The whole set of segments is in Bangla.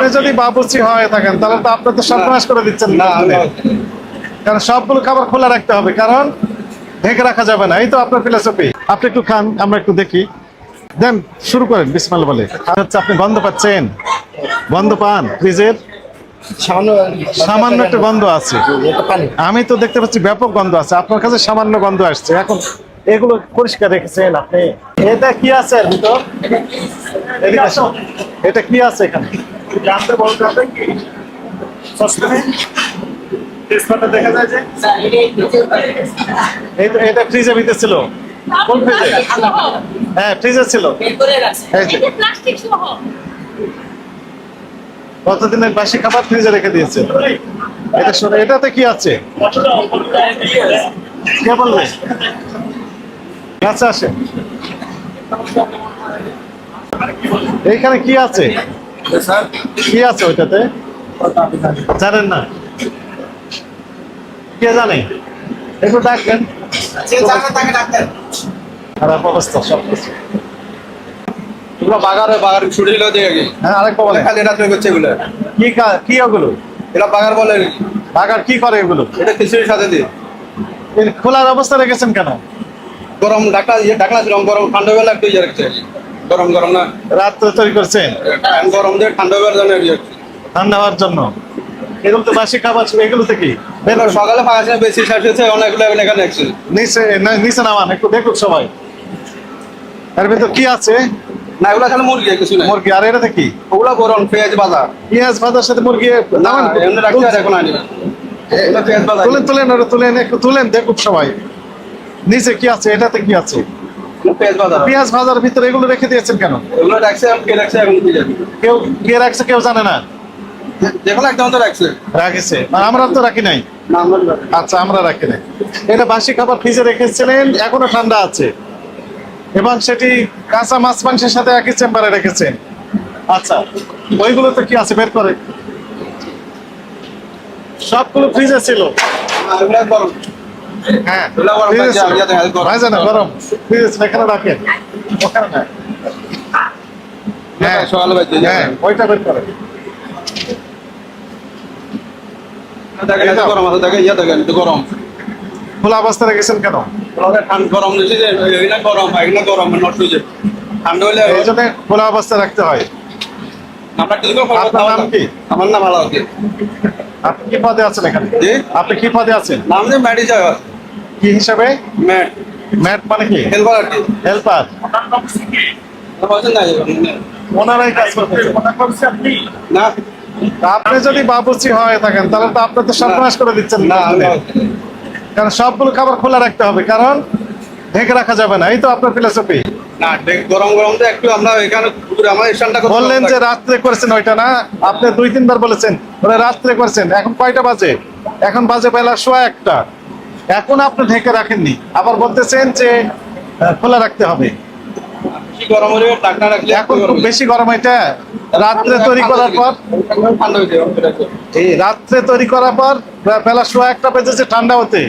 আপনি যদি বাবুর্চি হয়ে থাকেন তাহলে তো আপনি তো সর্বনাশ করে দিচ্ছেন না আমি কারণ সবগুলো খাবার খোলা রাখতে হবে কারণ ঢেকে রাখা যাবে না। এই তো আপনার ফিলোসফি আপনি একটু খান আমরা একটু দেখি। দেন শুরু করেন বিসমাল বলে। আর হচ্ছে আপনি গন্ধ পাচ্ছেন? গন্ধ পান? ফ্রিজের? সামান্য সামান্য একটা গন্ধ আছে। আমি তো দেখতে পাচ্ছি ব্যাপক গন্ধ আছে। আপনার কাছে সামান্য গন্ধ আসছে। এখন এগুলো পরিষ্কার রেখেছেন আপনি। এটা কি আছে ভিতর? এটা কি আছে এখানে? জানতে বলতে হবে কি? তেজপাতা দেখা যায় যে? এটা ফ্রিজের ভিতরে ছিল কোন ফ্রিজে? হ্যাঁ ফ্রিজে ছিল। কতদিনের বাসি খাবার ফ্রিজে রেখে দিয়েছে? এটা শোনো এটাতে কি আছে? কে বলবে? কাছে আসে এইখানে কি আছে? কি আছে ওইটাতে? জানেন না? কে জানে? একটু ডাকবেন খারাপ অবস্থা সব কিছু এগুলো বাগারে বাগার ছুটি দিল দিয়ে হ্যাঁ আরেকটা বলে। খালি রাত্রে করছে এগুলো। কি কা- কি ওগুলো এরা বাগার বলে। বাগার কি করে এগুলো? এটা খিচুড়ির সাথে দিয়ে। খোলার অবস্থা রেখেছেন কেন? গরম ডাকলা ইয়ে ডাকলা ছিল গরম ঠান্ডা বেলা একটু ইয়ে রাখছে গরম গরম না। রাত্রে তৈরি করছেন? গরম দিয়ে ঠান্ডা বেলা জন্য ঠান্ডা হওয়ার জন্য। এগুলো তো বাসি খাবার এগুলো থেকে বের এগুলো করুন। সকালে ফাঁকা বেশি শেষ হয়েছে অনেকগুলো এখানে নিচে নিচে নামান একটু দেখুক সবাই। এর ভিতর কি আছে? না এগুলো খালি মুরগি কিছু না মুরগি আর কি? ওগুলো গরম পেঁয়াজ বাজার পেঁয়াজ ভাজার সাথে মুরগি না নামান এমনি রাখছে আর এখন আনি তুলেন তুলেন ওটা তুলেন একটু তুলেন দেখুক সবাই। নিচে কি আছে? এটাতে কি আছে? পেঁয়াজ ভাজার ভিতরে এগুলো রেখে দিয়েছেন কেন? এগুলো রাখছে কে রাখছে এখন কেউ কে রাখছে কেউ জানে না? যেগুলো একদম তো রাখছে। রাখেছে। আমরা তো রাখি নাই। না আমরা রাখি। আচ্ছা আমরা রাখি নাই। এটা বাসি খাবার ফ্রিজে রেখেছিলেন এখনও ঠান্ডা আছে। এবং সেটি কাঁচা মাছ মাংসের সাথে একই চেম্বারে রেখেছেন। আচ্ছা ওইগুলো তো কি আছে? বের করে। সবগুলো ফ্রিজে ছিল। হ্যাঁ। গরম না গরম। ফ্রিজে ছিল এখানে রাখেন। ওখানে না হ্যাঁ সকালে হ্যাঁ ওইটা বের করে গরম আছে দেখেন ইয়ে দেখেন গরম। খোলা অবস্থা রেখেছেন কেন? গরম দিয়েছে যে এগুলো গরম এগুলো গরম নষ্ট হয়েছে ঠান্ডা হলে এই জন্য খোলা অবস্থা রাখতে হয়। আপনার নাম কি? আমার নাম আলাউদ্দিন। আপনি কি পদে আছেন এখানে? আপনি কি পদে আছেন? নাম যে যায় কি হিসাবে? ম্যাট। ম্যাট মানে কি? হেলপার হেল্পার ওনারাই কাজ করতেছে। না। আপনি যদি বাবুর্চি হয়ে থাকেন তাহলে তো আপনি তো সর্বনাশ করে দিচ্ছেন না কারণ সবগুলো খাবার খোলা রাখতে হবে কারণ ঢেকে রাখা যাবে না। এই তো আপনার ফিলোসফি না গরম গরম তো একটু আমরা এখানে পুরো আমার স্ট্যান্ডটা বললেন যে রাত্রে করেছেন ওইটা না? আপনি দুই তিনবার বলেছেন। ওরা রাত্রে করেছেন। এখন কয়টা বাজে? এখন বাজে বেলা সোয়া একটা। এখন আপনি ঢেকে রাখেননি। আবার বলতেছেন যে খোলা রাখতে হবে। এখন খুব বেশি গরম এটা। রাত্রে তৈরি করার পর এই রাত্রে তৈরি করার পর বেলা সোয়া একটা বেজেছে ঠান্ডা হতে।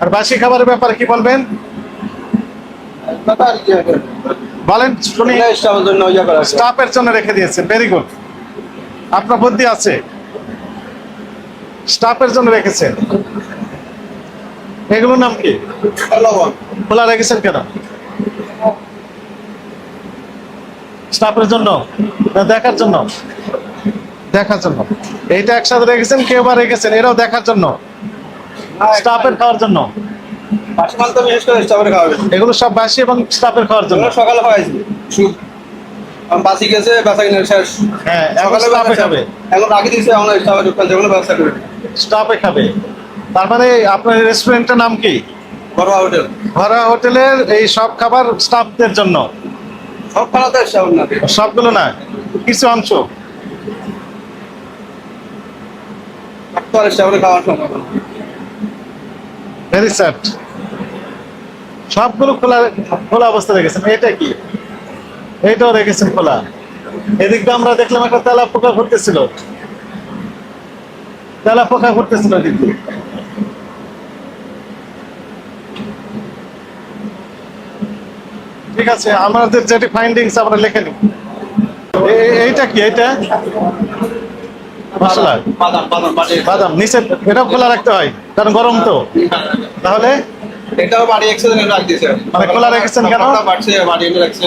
আর বাসি খাবারের ব্যাপারে কি বলবেন? বলেন শুনি। স্টাফের জন্য ইয়ে। স্টাফের জন্য রেখে দিয়েছেন ভেরি গুড আপনার বুদ্ধি আছে। স্টাফের জন্য রেখেছেন। এগুলোর নাম কি? খোলা রেখেছেন কেন? স্টাফের জন্য দেখার জন্য? দেখার জন্য। এইটা একসাথে রেখেছেন কেউ বা রেখেছেন এরাও দেখার জন্য। স্টাফের খাওয়ার জন্য। এগুলো সব বাসি এবং স্টাফের খাওয়ার জন্য। সকালে খাওয়াইছি বাসি গেছে কিনে শেষ। হ্যাঁ এখন স্টাফে খাবে। এখন রাখি দিয়েছে এখন দোকান যেগুলো ব্যবসা করে। স্টাফে খাবে। তার মানে আপনার রেস্টুরেন্টের নাম কি? ঘরোয়া হোটেল। ঘরোয়া হোটেলের এই সব খাবার স্টাফদের জন্য? সব খাওয়া তো স্টাফ না সবগুলো না? কিছু অংশ? সবগুলো খোলা খোলা অবস্থা রেখেছেন। এটা কি? এইটাও রেখেছেন খোলা। এদিক দিয়ে আমরা দেখলাম একটা তেলা পোকা ঘুরতেছিল। তেলা পোকা ঘুরতেছিল এদিক দিয়ে। ঠিক আছে আমাদের যেটি ফাইন্ডিংস আমরা লিখে নিই। এইটা কি এটা মশলা। বাদাম বাদাম বাটি বাদাম নিচে এটা খোলা রাখতে হয় কারণ গরম তো। তাহলে? এটাও বাড়ি একসাথে রাখ দিয়েছে মানে খোলা রেখেছেন কেন? বাড়ছে বাড়ি রাখছে।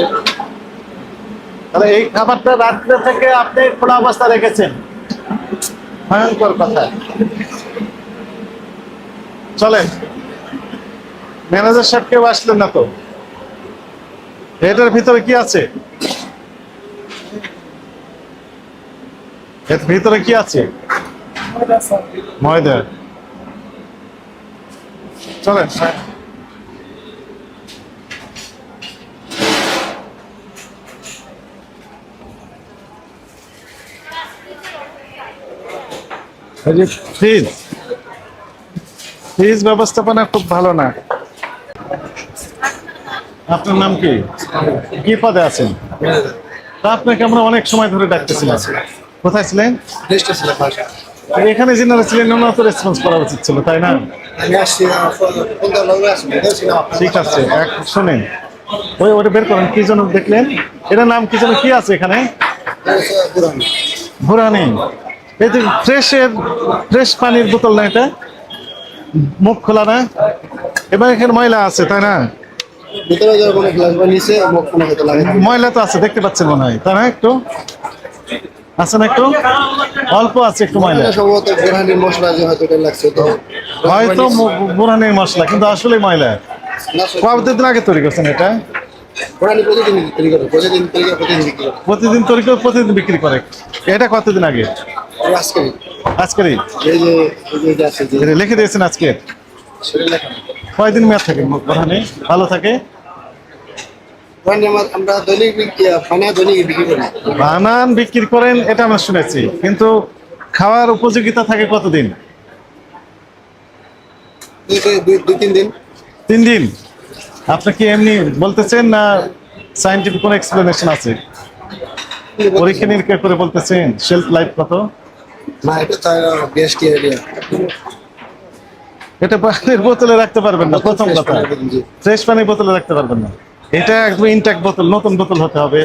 তাহলে এই খাবারটা রাত্রে থেকে আপনি খোলা অবস্থা রেখেছেন। ভয়ঙ্কর কথা। চলেন। ম্যানেজার সাহেব কেউ আসলেন না তো? এটার ভিতরে কি আছে? এর ভিতরে কি আছে? ময়দা চলেন যে ফ্রিজ। ফ্রিজ ব্যবস্থাপনা খুব ভালো না। আপনার নাম কি? কি পদে আছেন? তা আপনাকে আমরা অনেক সময় ধরে ডাকতেছিলাম কোথায় ছিলেন? ভাষা এখানে যিনারা ছিলেন ওনার তো রেসপন্স করা উচিত ছিল তাই না? ঠিক আছে এক শোনেন। ওই ওটা বের করেন কি যেন দেখলেন? এটার নাম কি যেন কি আছে এখানে? ভুরানি এই যে ফ্রেশের ফ্রেশ পানির বোতল না এটা? মুখ খোলা না? এবার এখানে ময়লা আছে তাই না? ময়লা তো আছে দেখতে পাচ্ছেন মনে হয় তাই না একটু? আছে না একটু? অল্প আছে একটু ময়লা। হয়তো বুড়ানির মশলা কিন্তু আসলে ময়লা। কতদিন আগে তৈরি করছেন এটা? প্রতিদিন তৈরি করে। প্রতিদিন তৈরি করে প্রতিদিন বিক্রি করে। এটা কতদিন আগে? আজকেরই লিখে দিয়েছেন আজকে? কয়দিন মেয়াদ থাকে বুড়ানি ভালো থাকে? বানান বিক্রি করেন এটা আমরা শুনেছি। কিন্তু খাওয়ার উপযোগিতা থাকে কতদিন? দিন। তিন দিন? আপনি কি এমনি বলতেছেন না সাইন্টিফিক কোনো এক্সপ্লেনেশন আছে? পরীক্ষা নিরীক্ষা করে বলতেছেন শেলফ লাইফ কত? না এটা বেস্ট এটা পানির বোতলে রাখতে পারবেন না প্রথম কথা। ফ্রেশ পানির বোতলে রাখতে পারবেন না। এটা একদম ইনট্যাক্ট বোতল নতুন বোতল হতে হবে।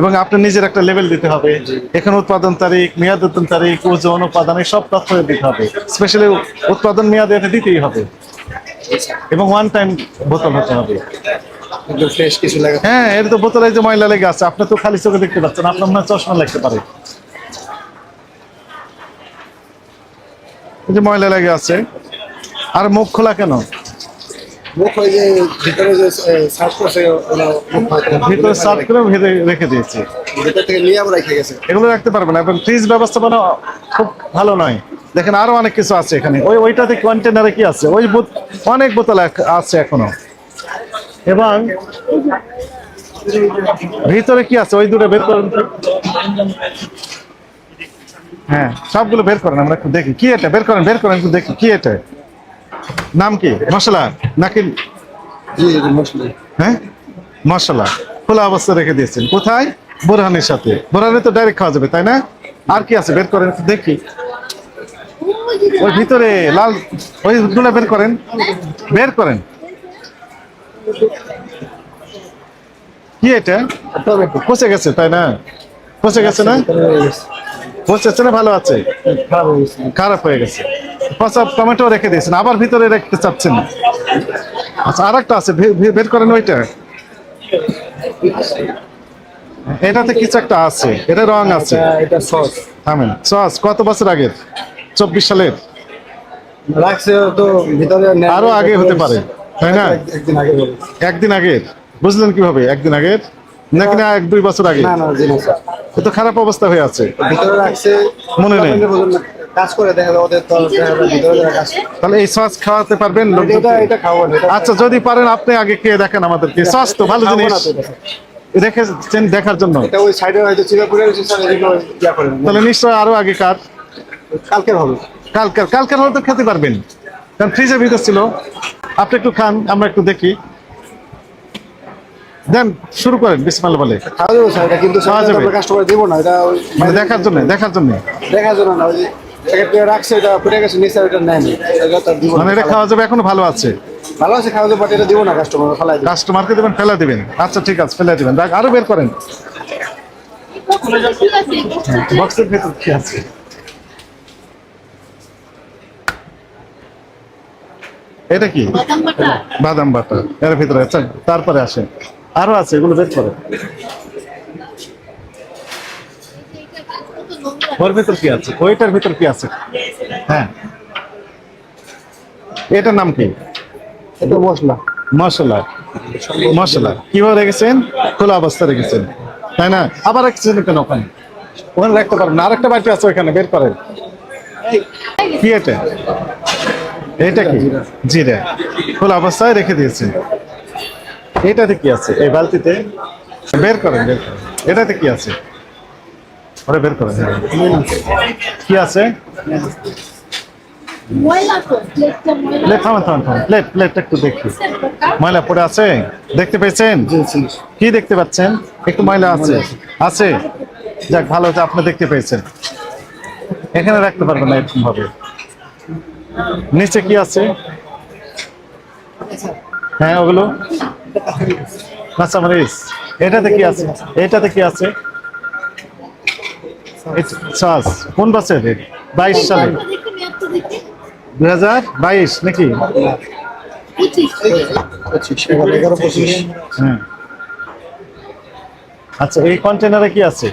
এবং আপনার নিজের একটা লেভেল দিতে হবে। এখানে উৎপাদন তারিখ মেয়াদ উত্তন তারিখ ওজন উপাদান এই সব তথ্য দিতে হবে। স্পেশালি উৎপাদন মেয়াদ এটা দিতেই হবে। এবং ওয়ান টাইম বোতল হতে হবে। হ্যাঁ এর তো বোতলে যে ময়লা লেগে আছে আপনি তো খালি চোখে দেখতে পাচ্ছেন আপনার মনে হয় চশমা লাগতে পারে। যে ময়লা লেগে আছে। আর মুখ খোলা কেন? ভিতরে সার্চ ভিতরে করে ভেতরে রেখে দিয়েছে। ভিতর এগুলো রাখতে পারবেন না এবং ফ্রিজ ব্যবস্থাপনা খুব ভালো নয়। দেখেন আরও অনেক কিছু আছে এখানে। ওই ওইটাতে কন্টেনারে কি আছে? ওই অনেক বোতল আছে এখনও। এবং ভিতরে কি আছে? ওই দুটো তো। হ্যাঁ সবগুলো বের করেন আমরা একটু দেখি। কি এটা? বের করেন বের করেন একটু দেখি। কি এটা? নাম কি? মশলা? নাকি হ্যাঁ? মশলা। খোলা অবস্থা রেখে দিয়েছেন। কোথায়? বোরহানের সাথে। বোরহানে তো ডাইরেক্ট খাওয়া যাবে তাই না? আর কি আছে? বের করেন দেখি। ওই ভিতরে লাল ওই গুলো বের করেন। বের করেন। কি এটা? পচে গেছে তাই না? পচে গেছে না? না ভালো আছে? খারাপ হয়ে গেছে। পচা টমেটো রেখে দিয়েছেন আবার ভিতরে রাখতে চাচ্ছেন। আচ্ছা আর একটা আছে বের করেন ওইটা। এটাতে কিছু একটা আছে এটা রং আছে। এটা- সস থামেন সস কত বছর আগের? চব্বিশ সালের। রাখছে তো ভিতরে আরও আগে হতে পারে তাই না? একদিন আগে একদিন আগের। বুঝলেন কীভাবে? একদিন আগের? নাকি না এক দুই বছর আগে? না না এ তো খারাপ অবস্থা হয়ে আছে। ভিতরে রাখছে। মনে নেই। কাজ করে দেখা যায় ওদের তো ভিতরে কাজ তাহলে এই সস খাওয়াতে পারবেন এটা লোকজনকে? এটা খাওয়া না আচ্ছা যদি পারেন আপনি আগে খেয়ে দেখেন আমাদেরকে। সস তো ভালো জিনিস। রেখেছেন দেখার জন্য। এটা ওই সাইডে হয়তো চিরাপুরে তাহলে নিশ্চয় আরও আগে কার কালকের হবে। কালকের কালকের হয়তো খেতে পারবেন। কারণ ফ্রিজের ভিতর ছিল। আপনি একটু খান আমরা একটু দেখি। দেন শুরু করেন বিসমাল্লা বলে। খাওয়া যাবে স্যার এটা কিন্তু খাওয়া যাবে। কাস্টমার দিব না এটা মানে দেখার জন্য দেখার জন্য। দেখার জন্য না ওই যে প্যাকেট রাখছে এটা ফুটে গেছে নিচে এটা তো মানে এটা খাওয়া যাবে এখনও ভালো আছে। ভালো আছে খাওয়া যাবে বাট এটা দিব না কাস্টমার কাস্টমারকে দেবেন ফেলে দিবেন। আচ্ছা ঠিক আছে ফেলে দিবেন। দেখ আরও বের করেন। ঠিক আছে বসতে বক্সের ভেতর কি আছে? এটা কি? বাদাম বাটা বাদাম বাটা এর ভিতরে আচ্ছা তারপরে আসেন। আরও আছে এগুলো বের করে। ওর ভিতর কি আছে? ওইটার ভিতর কি আছে? হ্যাঁ। এটার নাম কি? এটা মশলা। মশলা। মশলা। কীভাবে রেখেছেন? খোলা অবস্থা রেখেছেন। তাই না? আবার রেখেছেন কেন ওখানে? ওখানে রাখতে পারবেন না। আরেকটা বাটি আছে ওখানে বের করেন। কি এটা? এটা কি? জিরা। খোলা অবস্থায় রেখে দিয়েছেন। এটাতে কি আছে? এই বালতিতে? বের করেন বের করেন। এটাতে কি আছে? ওটা বের করেন। কি আছে? প্লেট প্লেট প্লেট একটু দেখি। ময়লা পড়ে আছে? দেখতে পেয়েছেন? কি দেখতে পাচ্ছেন? একটু ময়লা আছে। আছে? যাক ভালো হচ্ছে আপনি দেখতে পেয়েছেন। এখানে রাখতে পারবেন না এরকম ভাবে নিচে কি আছে? হ্যাঁ ওগুলো? কাঁচামরিচ এটাতে কি আছে? এটাতে কি আছে? সস কোন বছর বাইশ সালে। দুই হাজার বাইশ, নাকি? হ্যাঁ। আচ্ছা এই কন্টেনারে কি আছে?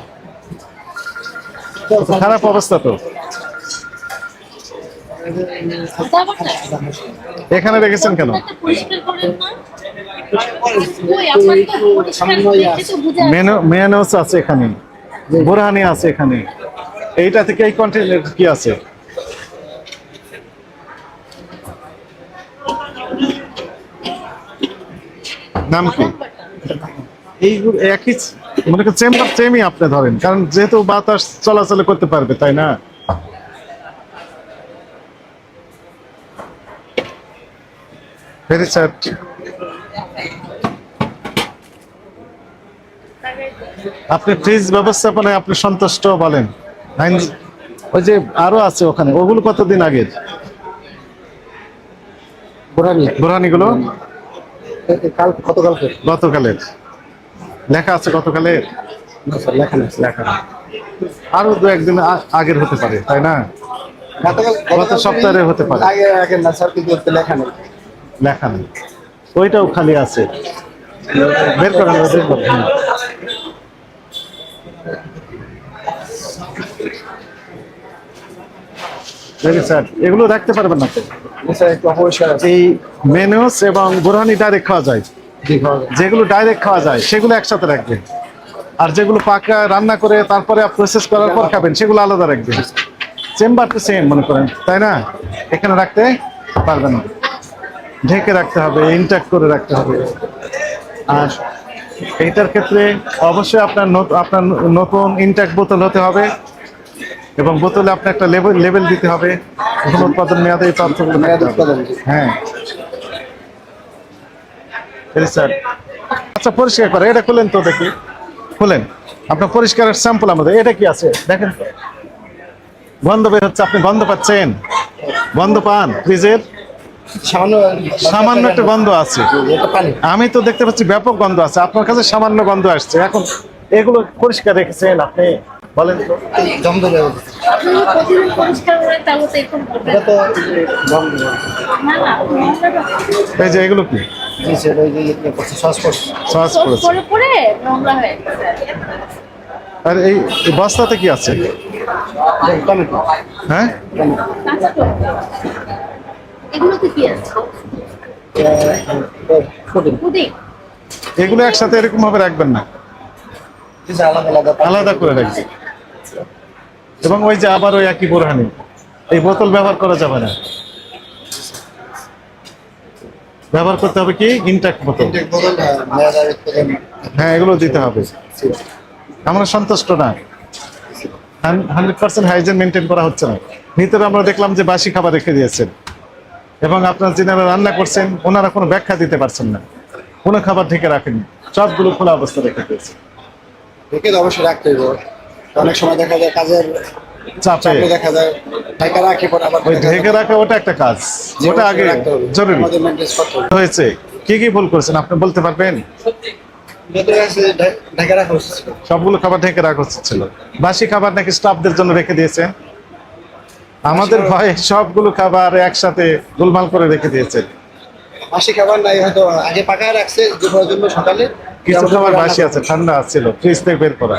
খারাপ অবস্থা তো। এখানে রেখেছেন কেন? মেয়ানোস আছে এখানে। বুরহানি আছে এখানে। এইটা থেকে এই কি আছে? নাম কি? একই মনে করেন চেম্বার সেমই আপনি ধরেন। কারণ যেহেতু বাতাস চলাচল করতে পারবে তাই না? ভেরি স্যাড আপনি ফ্রিজ ব্যবস্থাপনায় আপনি সন্তুষ্ট বলেন। ওই যে আরও আছে ওখানে ওগুলো কতদিন আগের গতকালের। লেখা আছে গতকালের। আরও দু একদিন হতে পারে তাই না? গত সপ্তাহে হতে পারে। লেখা নেই। ওইটাও খালি আছে। বের করেন sad. এগুলো রাখতে পারবেন না। স্যার এই মেনুস এবং বুরহানি ডাইরেক্ট খাওয়া যায়। জি খাওয়া যায়। যেগুলো ডাইরেক্ট খাওয়া যায় সেগুলো একসাথে রাখবেন। আর যেগুলো পাকা রান্না করে তারপরে প্রসেস করার পর খাবেন সেগুলো আলাদা রাখবেন। চেম্বার তো সেম মনে করেন। তাই না? এখানে রাখতে পারবেন না। ঢেকে রাখতে হবে ইনট্যাক্ট করে রাখতে হবে। আর এইটার ক্ষেত্রে অবশ্যই আপনার আপনার নতুন ইনট্যাক্ট বোতল হতে হবে। এবং বোতলে আপনার একটা লেবেল লেবেল দিতে হবে। এখন উৎপাদন মেয়াদে এই। হ্যাঁ। স্যার। আচ্ছা পরিষ্কার করে। এটা খুলেন তো দেখি। খুলেন। আপনার পরিষ্কারের স্যাম্পল আমাদের। এটা কি আছে? দেখেন তো। গন্ধ বের হচ্ছে। আপনি গন্ধ পাচ্ছেন? গন্ধ পান? ফ্রিজের? সামান্য একটা গন্ধ আছে। আমি তো দেখতে পাচ্ছি ব্যাপক গন্ধ আছে। আপনার কাছে সামান্য গন্ধ আসছে। এখন এগুলো পরিষ্কার রেখেছেন আপনি? বলেন তো। জম ধরে আপনি প্রতিদিন পরিষ্কার করে তাহলে তো এরকম করবেন। এটা তো জম ধরে না না নোংরা এই যে এগুলো কি? আর এই বস্তাতে কি আছে? হ্যাঁ? এগুলো একসাথে এরকম ভাবে রাখবেন না? আলাদা আলাদা। আলাদা করে রাখবেন। এবং ওই যে আবার ওই একই বোরহানি। এই বোতল ব্যবহার করা যাবে না। ব্যবহার করতে হবে কি? ইনট্যাক্ট বোতল। থেকে হ্যাঁ এগুলো দিতে হবে। আমরা সন্তুষ্ট না। হান্ড্রেড পার্সেন্ট হাইজেন মেনটেন করা হচ্ছে না। ভিতরে আমরা দেখলাম যে বাসি খাবার রেখে দিয়েছেন। এবং আপনার যিনারা রান্না করছেন ওনারা কোনো ব্যাখ্যা দিতে পারছেন না। কোনো খাবার ঢেকে রাখেনি সবগুলো খোলা অবস্থা রেখে দিয়েছে ঢেকে অবশ্যই রাখতে হবে। অনেক সময় দেখা যায় কাজের চাপে। চাপে দেখা যায়। ঢাকা রাখি পরে আবার ওই ঢেকে রাখা ওটা একটা কাজ। ওটা আগে জরুরি। হয়েছে। কি কি ভুল করেছেন আপনি বলতে পারবেন? সবগুলো খাবার ঢেকে রাখা উচিত ছিল। বাসি খাবার নাকি স্টাফদের জন্য রেখে দিয়েছে? আমাদের ভয়ে সবগুলো খাবার একসাথে গোলমাল করে রেখে দিয়েছে। মাসি খাবার নাই হয়তো আগে পাকায় রাখছে দুপুরের জন্য সকালে। কিছু খাবার বাসি আছে ঠান্ডা ছিল ফ্রিজ থেকে বের করা।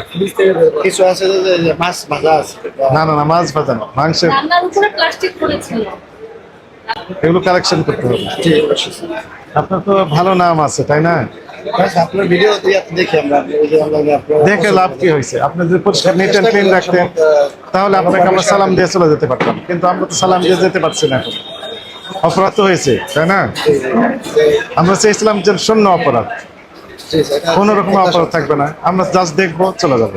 কিছু আছে যে মাছ ভাজা আছে? না না না মাছ ভাজানো মাংসের রান্নার উপরে প্লাস্টিক পড়েছিল এগুলো কালেকশন করতে হবে। আপনার তো ভালো নাম আছে তাই না? ব্যাস, আপনার ভিডিও দেখি লাভ কি হয়েছে? আপনি যদি পরিষ্কার নিট অ্যান্ড ক্লিন রাখতেন তাহলে আপনাকে আমরা সালাম দিয়ে চলে যেতে পারতাম। কিন্তু আমরা তো সালাম দিয়ে যেতে পারছি না এখন। অপরাধ তো হয়েছে তাই না? আমরা চেয়েছিলাম যে শূন্য অপরাধ। কোনো রকম আপাতত থাকবে না। আমরা জাস্ট দেখব চলে যাব।